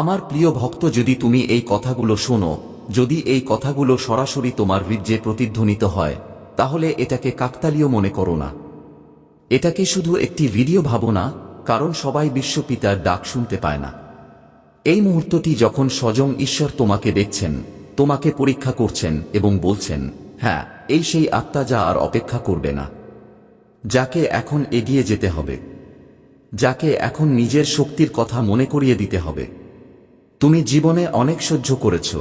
আমার প্রিয় ভক্ত, যদি তুমি এই কথাগুলো শোনো, যদি এই কথাগুলো সরাসরি তোমার হৃদয়ে প্রতিধ্বনিত হয়, তাহলে এটাকে কাকতালীয় মনে করো না। এটাকে শুধু একটি ভিডিও ভাবো না, কারণ সবাই বিশ্বপিতার ডাক শুনতে পায় না। এই মুহূর্তটি যখন স্বয়ং ঈশ্বর তোমাকে দেখছেন, তোমাকে পরীক্ষা করছেন এবং বলছেন হ্যাঁ এই সেই আত্মা যা আর অপেক্ষা করবে না। যাকে এখন এগিয়ে যেতে হবে। যাকে এখন নিজের শক্তির কথা মনে করিয়ে দিতে হবে। তুমি জীবনে অনেক সহ্য করেছ,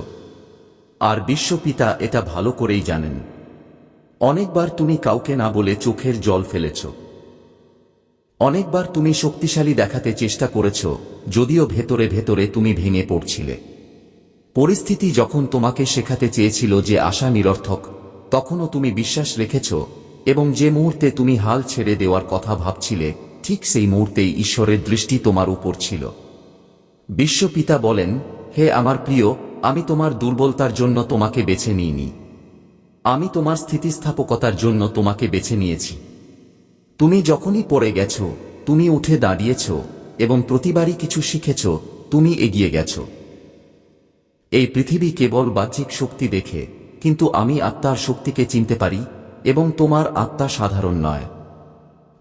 আর বিশ্বপিতা এটা ভালো করেই জানেন। অনেকবার তুমি কাউকে না বলে চোখের জল ফেলেছ। অনেকবার তুমি শক্তিশালী দেখাতে চেষ্টা করেছ, যদিও ভেতরে ভেতরে তুমি ভেঙে পড়ছিলে। পরিস্থিতি যখন তোমাকে শেখাতে চেয়েছিল যে আশা নিরর্থক, তখনও তুমি বিশ্বাস রেখেছ, এবং যে মুহূর্তে তুমি হাল ছেড়ে দেওয়ার কথা ভাবছিলে, ঠিক সেই মুহূর্তেই ঈশ্বরের দৃষ্টি তোমার উপর ছিল। বিশ্বপিতা বলেন, হে আমার প্রিয়, আমি তোমার দুর্বলতার জন্য তোমাকে বেছে নিইনি। আমি তোমার স্থিতিস্থাপকতার জন্য তোমাকে বেছে নিয়েছি। তুমি যখনই পড়ে গেছ, তুমি উঠে দাঁড়িয়েছ এবং প্রতিবারই কিছু শিখেছ, তুমি এগিয়ে গেছ। এই পৃথিবী কেবল বাহ্যিক শক্তি দেখে, কিন্তু আমি আত্মার শক্তিকে চিনতে পারি এবং তোমার আত্মা সাধারণ নয়।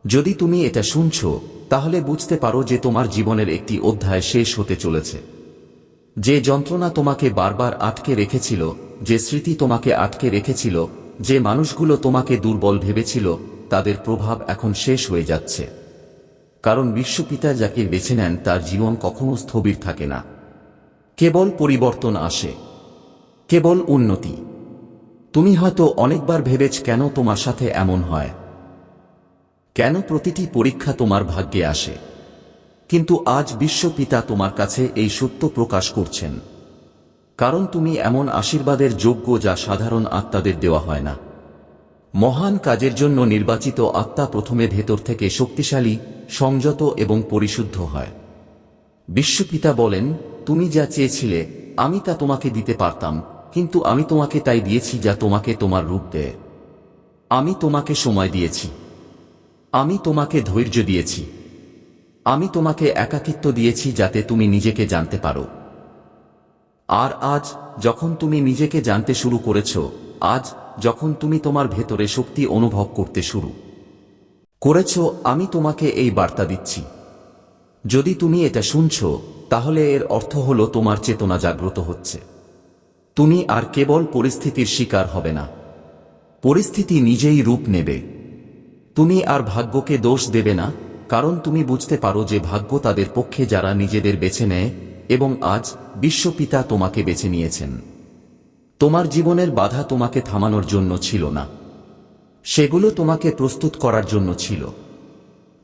যদি তুমি এটা শুনছ তাহলে বুঝতে পারো যে তোমার জীবনের একটি অধ্যায় শেষ হতে চলেছে। যে যন্ত্রণা তোমাকে বারবার আটকে রেখেছিল, যে স্মৃতি তোমাকে আটকে রেখেছিল, যে মানুষগুলো তোমাকে দুর্বল ভেবেছিল, তাদের প্রভাব এখন শেষ হয়ে যাচ্ছে। কারণ বিশ্বপিতা যাকে বেছে নেন, তার জীবন কখনো স্থবির থাকে না। কেবল পরিবর্তন আসে। কেবল উন্নতি। তুমি হয়তো অনেকবার ভেবেছ কেন তোমার সাথে এমন হয়। কেন প্রতিটি পরীক্ষা তোমার ভাগ্যে আসে? কিন্তু আজ বিশ্বপিতা তোমার কাছে এই সত্য প্রকাশ করছেন। কারণ তুমি এমন আশীর্বাদের যোগ্য যা সাধারণ আত্মাদের দেওয়া হয় না। মহান কাজের জন্য নির্বাচিত আত্মা প্রথমে ভেতর থেকে শক্তিশালী, সংযত এবং পরিশুদ্ধ হয়। বিশ্বপিতা বলেন, তুমি যা চেয়েছিলে, আমি তা তোমাকে দিতে পারতাম, কিন্তু আমি তোমাকে তাই দিয়েছি যা তোমাকে তোমার রূপ দেয়। আমি তোমাকে সময় দিয়েছি। আমি তোমাকে ধৈর্য দিয়েছি। আমি তোমাকে একাকিত্ব দিয়েছি যাতে তুমি নিজেকে জানতে পারো। আর আজ, যখন তুমি নিজেকে জানতে শুরু করেছ, আজ, যখন তুমি তোমার ভেতরে শক্তি অনুভব করতে শুরু করেছ, আমি তোমাকে এই বার্তা দিচ্ছি। যদি তুমি এটা শুনছ, তাহলে এর অর্থ হল তোমার চেতনা জাগ্রত হচ্ছে। তুমি আর কেবল পরিস্থিতির শিকার হবে না। পরিস্থিতি নিজেই রূপ নেবে। তুমি আর ভাগ্যকে দোষ দেবে না, কারণ তুমি বুঝতে পারো যে ভাগ্য তাদের পক্ষে যারা নিজেদের বেছে নেয়, এবং আজ বিশ্বপিতা তোমাকে বেছে নিয়েছেন। তোমার জীবনের বাধা তোমাকে থামানোর জন্য ছিল না। সেগুলো তোমাকে প্রস্তুত করার জন্য ছিল।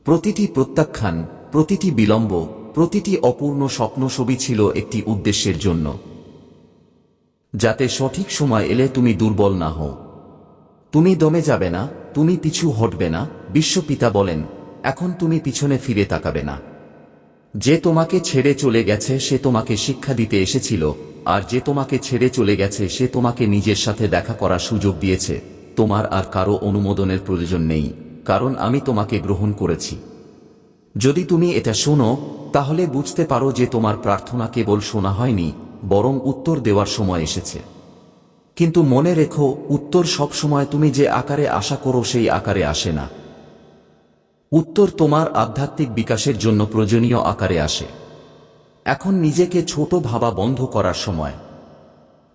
প্রতিটি প্রত্যাখ্যান, প্রতিটি বিলম্ব, প্রতিটি অপূর্ণ স্বপ্ন ছবি ছিল একটি উদ্দেশ্যের জন্য। যাতে সঠিক সময় এলে তুমি দুর্বল না হও। তুমি দমে যাবে না তুমি পিছু হটবে না বিশ্বপিতা বলেন, এখন তুমি পিছনে ফিরে তাকাবে না। যে তোমাকে ছেড়ে চলে গেছে, সে তোমাকে শিক্ষা দিতে এসেছিল, আর যে তোমাকে ছেড়ে চলে গেছে, সে তোমাকে নিজের সাথে দেখা করার সুযোগ দিয়েছে, তোমার আর কারও অনুমোদনের প্রয়োজন নেই, কারণ আমি তোমাকে গ্রহণ করেছি। যদি তুমি এটা শোনো, তাহলে বুঝতে পারো যে তোমার প্রার্থনা কেবল শোনা হয়নি, বরং উত্তর দেওয়ার সময় এসেছে। কিন্তু মনে রেখো, উত্তর সবসময় তুমি যে আকারে আশা করো সেই আকারে আসে না। উত্তর তোমার আধ্যাত্মিক বিকাশের জন্য প্রয়োজনীয় আকারে আসে। এখন নিজেকে ছোট ভাবা বন্ধ করার সময়।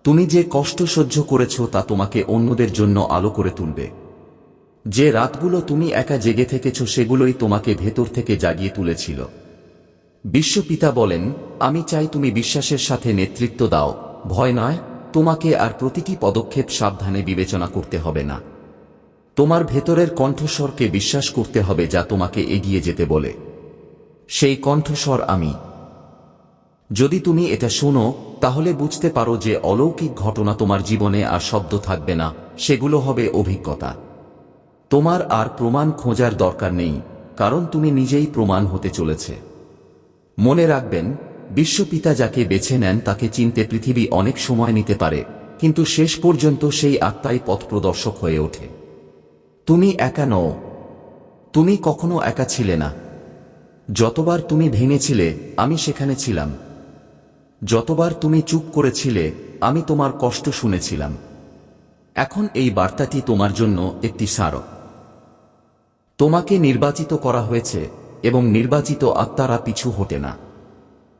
তুমি যে কষ্ট সহ্য করেছ তা তোমাকে অন্যদের জন্য আলো করে তুলবে। যে রাতগুলো তুমি একা জেগে থেকেছ সেগুলোই তোমাকে ভেতর থেকে জাগিয়ে তুলেছিল। বিশ্বপিতা বলেন, আমি চাই তুমি বিশ্বাসের সাথে নেতৃত্ব দাও, ভয় নয় তোমাকে আর প্রতিটি পদক্ষেপ সাবধানে বিবেচনা করতে হবে না। তোমার ভেতরের কণ্ঠস্বরকে বিশ্বাস করতে হবে যা তোমাকে এগিয়ে যেতে বলে। সেই কণ্ঠস্বর আমি। যদি তুমি এটা শোনো, তাহলে বুঝতে পারো যে অলৌকিক ঘটনা তোমার জীবনে আর শব্দ থাকবে না, সেগুলো হবে অভিজ্ঞতা। তোমার আর প্রমাণ খোঁজার দরকার নেই, কারণ তুমি নিজেই প্রমাণ হতে চলেছে। মনে রাখবেন বিশ্বপিতা যাকে বেছে নেন তাকে চিনতে পৃথিবী অনেক সময় নিতে পারে, কিন্তু শেষ পর্যন্ত সেই আত্মাই পথ প্রদর্শক হয়ে ওঠে। তুমি একা নও। তুমি কখনো একা ছিলে না। যতবার তুমি ভেঙেছিলে, আমি সেখানে ছিলাম। যতবার তুমি চুপ করেছিলে, আমি তোমার কষ্ট শুনেছিলাম। এখন এই বার্তাটি তোমার জন্য একটি স্মারক। তোমাকে নির্বাচিত করা হয়েছে, এবং নির্বাচিত আত্মারা পিছু হটে না।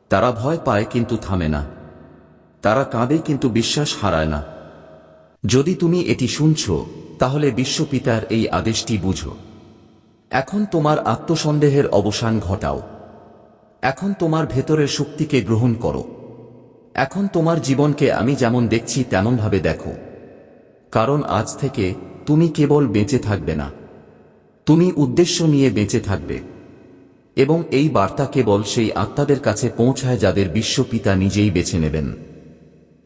তারা ভয় পায় কিন্তু থামে না। তারা কাঁদে কিন্তু বিশ্বাস হারায় না। যদি তুমি এটি শুনছ, তাহলে বিশ্বপিতার এই আদেশটি বুঝো। এখন তোমার আত্মসন্দেহের অবসান ঘটাও। এখন তোমার ভেতরের শক্তিকে গ্রহণ করো। এখন তোমার জীবনকে আমি যেমন দেখছি তেমনভাবে দেখো। কারণ আজ থেকে তুমি কেবল বেঁচে থাকবে না। তুমি উদ্দেশ্য নিয়ে বেঁচে থাকবে। এবং এই বার্তা কেবল সেই আত্মাদের কাছে পৌঁছায় যাদের বিশ্বপিতা নিজেই বেছে নেবেন।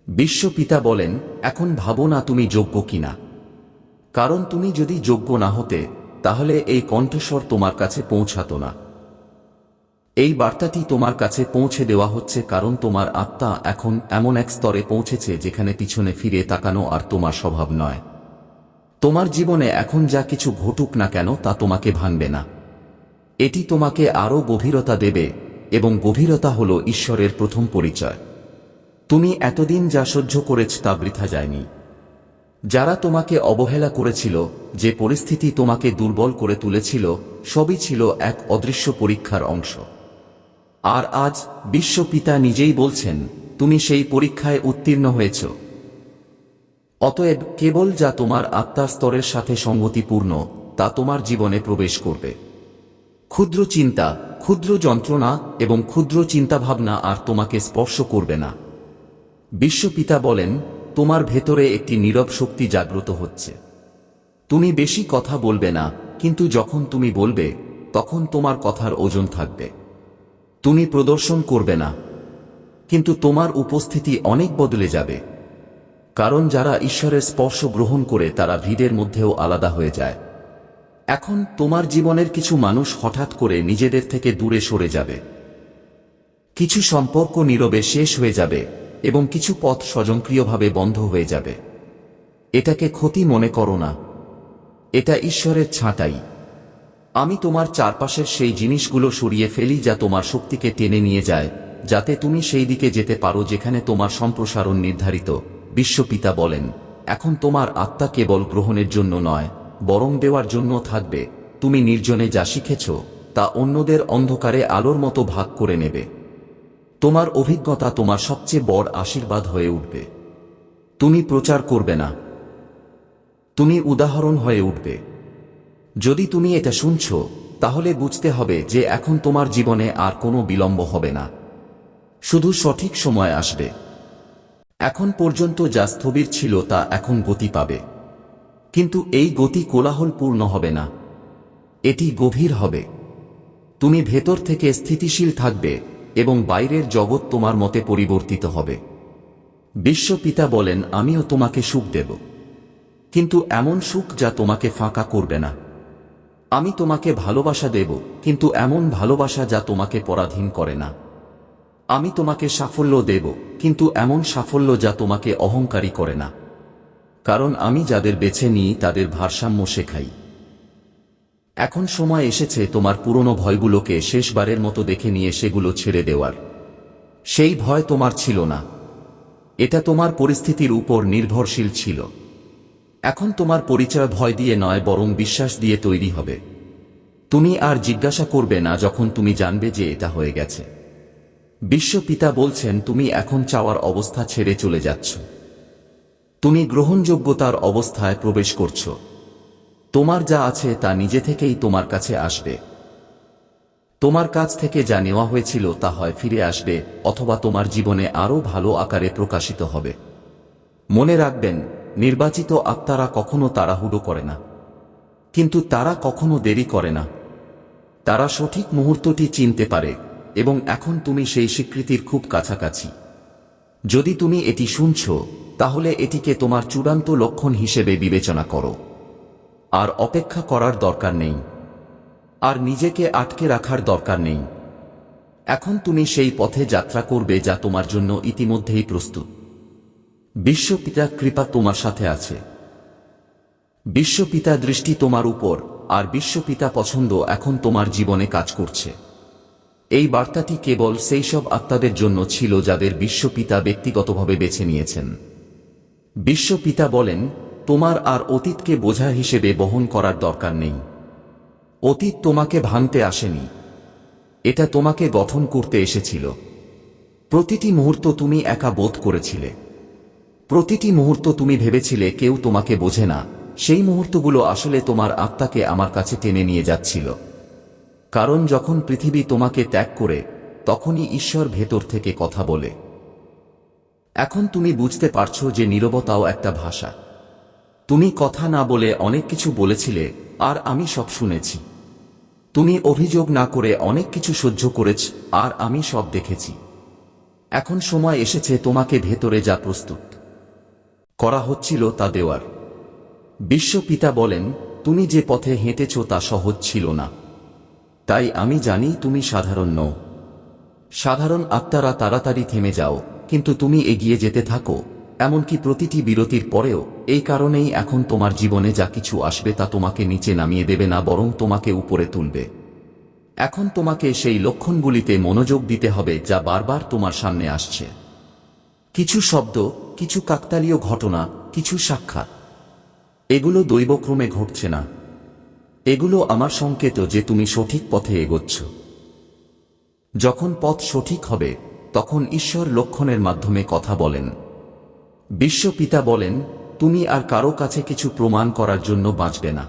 বিশ্বপিতা বলেন, এখন ভাবো না তুমি যোগ্য কিনা। কারণ তুমি যদি যোগ্য না হতে, তাহলে এই কণ্ঠস্বর তোমার কাছে পৌঁছাতো না। এই বার্তাটি তোমার কাছে পৌঁছে দেওয়া হচ্ছে কারণ তোমার আত্মা এখন এমন এক স্তরে পৌঁছেছে যেখানে পিছনে ফিরে তাকানো আর তোমার স্বভাব নয়। তোমার জীবনে এখন যা কিছু ঘটুক না কেন, তা তোমাকে ভাঙবে না। এটি তোমাকে আরও গভীরতা দেবে এবং গভীরতা হল ঈশ্বরের প্রথম পরিচয়। তুমি এতদিন যা সহ্য করেছ তা বৃথা যায়নি। যারা তোমাকে অবহেলা করেছিল, যে পরিস্থিতি তোমাকে দুর্বল করে তুলেছিল, সবই ছিল এক অদৃশ্য পরীক্ষার অংশ। আর আজ বিশ্বপিতা নিজেই বলছেন, তুমি সেই পরীক্ষায় উত্তীর্ণ হয়েছ। অতএব কেবল যা তোমার আত্মার স্তরের সাথে সঙ্গতিপূর্ণ, তা তোমার জীবনে প্রবেশ করবে। ক্ষুদ্র চিন্তা, ক্ষুদ্র যন্ত্রণা এবং ক্ষুদ্র চিন্তাভাবনা আর তোমাকে স্পর্শ করবে না। বিশ্বপিতা বলেন, তোমার ভেতরে একটি নীরব শক্তি জাগ্রত হচ্ছে। তুমি বেশি কথা বলবে না, কিন্তু যখন তুমি বলবে, তখন তোমার কথার ওজন থাকবে। তুমি প্রদর্শন করবে না, কিন্তু তোমার উপস্থিতি অনেক বদলে যাবে। কারণ যারা ঈশ্বরের স্পর্শ গ্রহণ করে তারা ভিড়ের মধ্যেও আলাদা হয়ে যায়। এখন তোমার জীবনের কিছু মানুষ হঠাৎ করে নিজেদের থেকে দূরে সরে যাবে। কিছু সম্পর্ক নীরবে শেষ হয়ে যাবে এবং কিছু পথ স্বয়ংক্রিয়ভাবে বন্ধ হয়ে যাবে। এটাকে ক্ষতি মনে করো না। এটা ঈশ্বরের ছাঁটাই। আমি তোমার চারপাশের সেই জিনিসগুলো সরিয়ে ফেলি যা তোমার শক্তিকে টেনে নিয়ে যায়, যাতে তুমি সেই দিকে যেতে পারো যেখানে তোমার সম্প্রসারণ নির্ধারিত, বিশ্বপিতা বলেন। এখন তোমার আত্মা কেবল গ্রহণের জন্য নয় বরং দেওয়ার জন্য থাকবে, তুমি নির্জনে যা শিখেছ, তা অন্যদের অন্ধকারে আলোর মতো ভাগ করে নেবে। তোমার অভিজ্ঞতা তোমার সবচেয়ে বড় আশীর্বাদ হয়ে উঠবে। তুমি প্রচার করবে না। তুমি উদাহরণ হয়ে উঠবে। যদি তুমি এটা শুনছ, তাহলে বুঝতে হবে যে এখন তোমার জীবনে আর কোনো বিলম্ব হবে না। শুধু সঠিক সময় আসবে। এখন পর্যন্ত যা স্থবির ছিল তা এখন গতি পাবে। কিন্তু এই গতি কোলাহলপূর্ণ হবে না। এটি গভীর হবে। তুমি ভেতর থেকে স্থিতিশীল থাকবে এবং বাইরের জগৎ তোমার মতে পরিবর্তিত হবে। বিশ্বপিতা বলেন, আমিও তোমাকে সুখ দেব। কিন্তু এমন সুখ যা তোমাকে ফাঁকা করবে না। আমি তোমাকে ভালোবাসা দেব, কিন্তু এমন ভালোবাসা যা তোমাকে পরাধীন করে না। আমি তোমাকে সাফল্য দেব, কিন্তু এমন সাফল্য যা তোমাকে অহংকারী করে না। কারণ আমি যাদের বেছে নিই, তাদের ভারসাম্য শেখাই। এখন সময় এসেছে তোমার পুরনো ভয়গুলোকে শেষবারের মতো দেখে নিয়ে সেগুলো ছেড়ে দেওয়ার। সেই ভয় তোমার ছিল না। এটা তোমার পরিস্থিতির উপর নির্ভরশীল ছিল। এখন তোমার পরিচয় ভয় দিয়ে নয়, বরং বিশ্বাস দিয়ে তৈরি হবে। তুমি আর জিজ্ঞাসা করবে না যখন তুমি জানবে যে এটা হয়ে গেছে। বিশ্বপিতা বলছেন, তুমি এখন চাওয়ার অবস্থা ছেড়ে চলে যাচ্ছ। তুমি গ্রহণযোগ্যতার অবস্থায় প্রবেশ করছ। তোমার যা আছে তা নিজে থেকেই তোমার কাছে আসবে। তোমার কাছ থেকে যা নেওয়া হয়েছিল তা হয় ফিরে আসবে, অথবা তোমার জীবনে আরও ভালো আকারে প্রকাশিত হবে। মনে রাখবেন, নির্বাচিত আত্মারা কখনো তাড়াহুড়ো করে না। কিন্তু তারা কখনো দেরি করে না। তারা সঠিক মুহূর্তটি চিনতে পারে, এবং এখন তুমি সেই স্বীকৃতির খুব কাছাকাছি। যদি তুমি এটি শুনছ, তাহলে এটিকে তোমার চূড়ান্ত লক্ষণ হিসেবে বিবেচনা করো। আর অপেক্ষা করার দরকার নেই। আর নিজেকে আটকে রাখার দরকার নেই। এখন তুমি সেই পথে যাত্রা করবে যা তোমার জন্য ইতিমধ্যেই প্রস্তুত। বিশ্বপিতা কৃপা তোমার সাথে আছে। বিশ্বপিতা দৃষ্টি তোমার উপর, আর বিশ্বপিতা পছন্দ এখন তোমার জীবনে কাজ করছে। এই বার্তাটি কেবল সেই সব আত্মাদের জন্য ছিল যাদের বিশ্বপিতা ব্যক্তিগতভাবে বেছে নিয়েছেন। বিশ্বপিতা বলেন, তোমার আর অতীতকে বোঝা হিসেবে বহন করার দরকার নেই। অতীত তোমাকে ভাঙতে আসেনি। এটা তোমাকে গঠন করতে এসেছিল। প্রতিটি মুহূর্ত তুমি একা বোধ করেছিলে। প্রতিটি মুহূর্ত তুমি ভেবেছিলে কেউ তোমাকে বোঝে না। সেই মুহূর্তগুলো আসলে তোমার আত্মাকে আমার কাছে টেনে নিয়ে যাচ্ছিল। কারণ যখন পৃথিবী তোমাকে ত্যাগ করে, তখনই ঈশ্বর ভেতর থেকে কথা বলে। এখন তুমি বুঝতে পারছ যে নীরবতাও একটা ভাষা। তুমি কথা না বলে অনেক কিছু বলেছিলে, আর আমি সব শুনেছি। তুমি অভিযোগ না করে অনেক কিছু সহ্য করেছ, আর আমি সব দেখেছি। এখন সময় এসেছে তোমাকে ভেতরে যা প্রস্তুত করা হচ্ছিল তা দেওয়ার। বিশ্বপিতা বলেন, তুমি যে পথে হেঁটেছ তা সহজ ছিল না। তাই আমি জানি তুমি সাধারণ নও। সাধারণ আত্মারা তাড়াতাড়ি থেমে যাও, কিন্তু তুমি এগিয়ে যেতে থাকো, এমনকি প্রতিটি বিরতির পরেও, এই কারণেই এখন তোমার জীবনে যা কিছু আসবে তা তোমাকে নিচে নামিয়ে দেবে না, বরং তোমাকে উপরে তুলবে। এখন তোমাকে সেই লক্ষণগুলিতে মনোযোগ দিতে হবে, যা বারবার তোমার সামনে আসছে। কিছু শব্দ, কিছু কাকতালীয় ঘটনা, কিছু সাক্ষাৎ, এগুলো দৈবক্রমে ঘটছে না। এগুলো আমার সংকেত যে তুমি সঠিক পথে এগোচ্ছ। যখন পথ সঠিক হবে, তখন ঈশ্বর লক্ষণের মাধ্যমে কথা বলেন। বিশ্বপিতা বলেন, তুমি আর কারও কাছে কিছু প্রমাণ করার জন্য বাঁচবে না।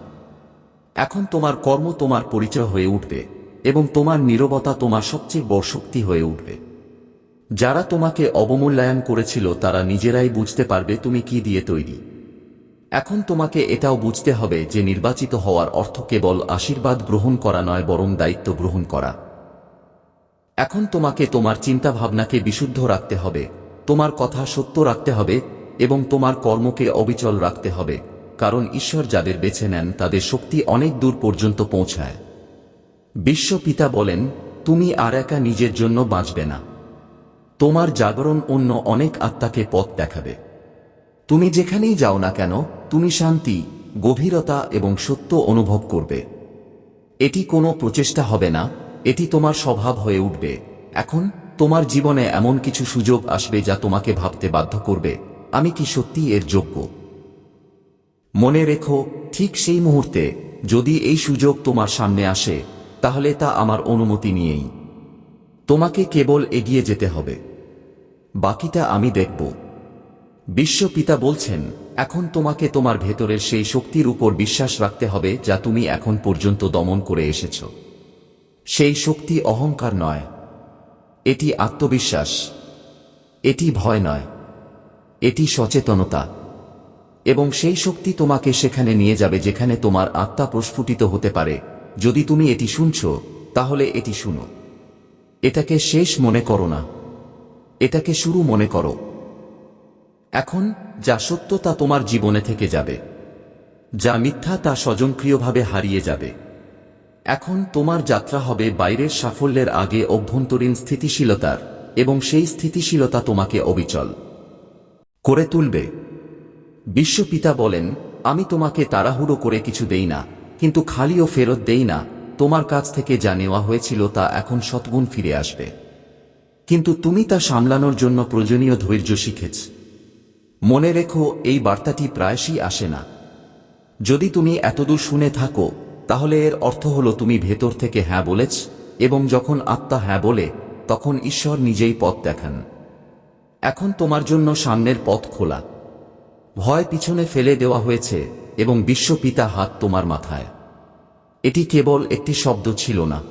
এখন তোমার কর্ম তোমার পরিচয় হয়ে উঠবে এবং তোমার নীরবতা তোমার সবচেয়ে বড় শক্তি হয়ে উঠবে। যারা তোমাকে অবমূল্যায়ন করেছিল তারা নিজেরাই বুঝতে পারবে তুমি কি দিয়ে তৈরি। এখন তোমাকে এটাও বুঝতে হবে যে নির্বাচিত হওয়ার অর্থ কেবল আশীর্বাদ গ্রহণ করা নয়, বরং দায়িত্ব গ্রহণ করা। এখন তোমাকে তোমার চিন্তাভাবনাকে বিশুদ্ধ রাখতে হবে, তোমার কথা সত্য রাখতে হবে, এবং তোমার কর্মকে অবিচল রাখতে হবে, কারণ ঈশ্বর যাদের বেছে নেন, তাদের শক্তি অনেক দূর পর্যন্ত পৌঁছায়। বিশ্বপিতা বলেন, তুমি আর একা নিজের জন্য বাঁচবে না। তোমার জাগরণ অন্য অনেক আত্মাকে পথ দেখাবে। তুমি যেখানেই যাও না কেন তুমি শান্তি, গভীরতা এবং সত্য অনুভব করবে। এটি কোনো প্রচেষ্টা হবে না, এটি তোমার স্বভাব হয়ে উঠবে। এখন, তোমার জীবনে এমন কিছু সুযোগ আসবে যা তোমাকে ভাবতে বাধ্য করবে, আমি কি সত্যি এর যোগ্য? মনে রেখো, ঠিক সেই মুহূর্তে, যদি এই সুযোগ তোমার সামনে আসে, তাহলে তা আমার অনুমতি নিয়েই। তোমাকে কেবল এগিয়ে যেতে হবে। বাকিটা আমি দেখব। বিশ্বপিতা বলছেন এখন তোমাকে তোমার ভেতরের সেই শক্তির উপর বিশ্বাস রাখতে হবে যা তুমি এখন পর্যন্ত দমন করে এসেছ। সেই শক্তি অহংকার নয়। এটি আত্মবিশ্বাস। এটি ভয় নয়। এটি সচেতনতা। এবং সেই শক্তি তোমাকে সেখানে নিয়ে যাবে যেখানে তোমার আত্মা প্রস্ফুটিত হতে পারে। যদি তুমি এটি শুনছ, তাহলে এটি শুনো। এটাকে শেষ মনে করো না। এটাকে শুরু মনে করো। এখন যা সত্য তা তোমার জীবনে থেকে যাবে। যা মিথ্যা তা স্বজনক্রিয়ভাবে হারিয়ে যাবে। এখন তোমার যাত্রা হবে বাইরের সাফল্যের আগে অভ্যন্তরীণ স্থিতিশীলতার, এবং সেই স্থিতিশীলতা তোমাকে অবিচল করে তুলবে। বিশ্বপিতা বলেন, আমি তোমাকে তাড়াহুড়ো করে কিছু দেই না, কিন্তু খালিও ফেরত দেই না। তোমার কাছ থেকে যা নেওয়া হয়েছিল তা এখন সৎগুণ ফিরে আসবে। কিন্তু তুমি তা সামলানোর জন্য প্রয়োজনীয় ধৈর্য শিখেছ। মনে রেখো, এই বার্তাটি প্রায়শই আসে না। যদি তুমি এতদূর শুনে থাকো, তাহলে এর অর্থ হলো তুমি ভেতর থেকে হ্যাঁ বলেছ এবং যখন আত্মা হ্যাঁ বলে, তখন ঈশ্বর নিজেই পথ দেখান। এখন তোমার জন্য সামনের পথ খোলা। ভয় পিছনে ফেলে দেওয়া হয়েছে এবং বিশ্বপিতা হাত তোমার মাথায়। এটি কেবল একটি শব্দ ছিল না।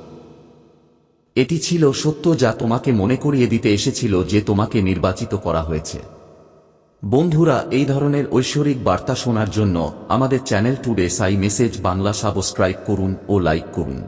এটি ছিল সত্য যা তোমাকে মনে করিয়ে দিতে এসেছিল যে তোমাকে নির্বাচিত করা হয়েছে। বন্ধুরা, এই ধরনের ঐশ্বরিক বার্তা শোনার জন্য আমাদের চ্যানেল টুডে সাই মেসেজ বাংলা সাবস্ক্রাইব করুন ও লাইক করুন।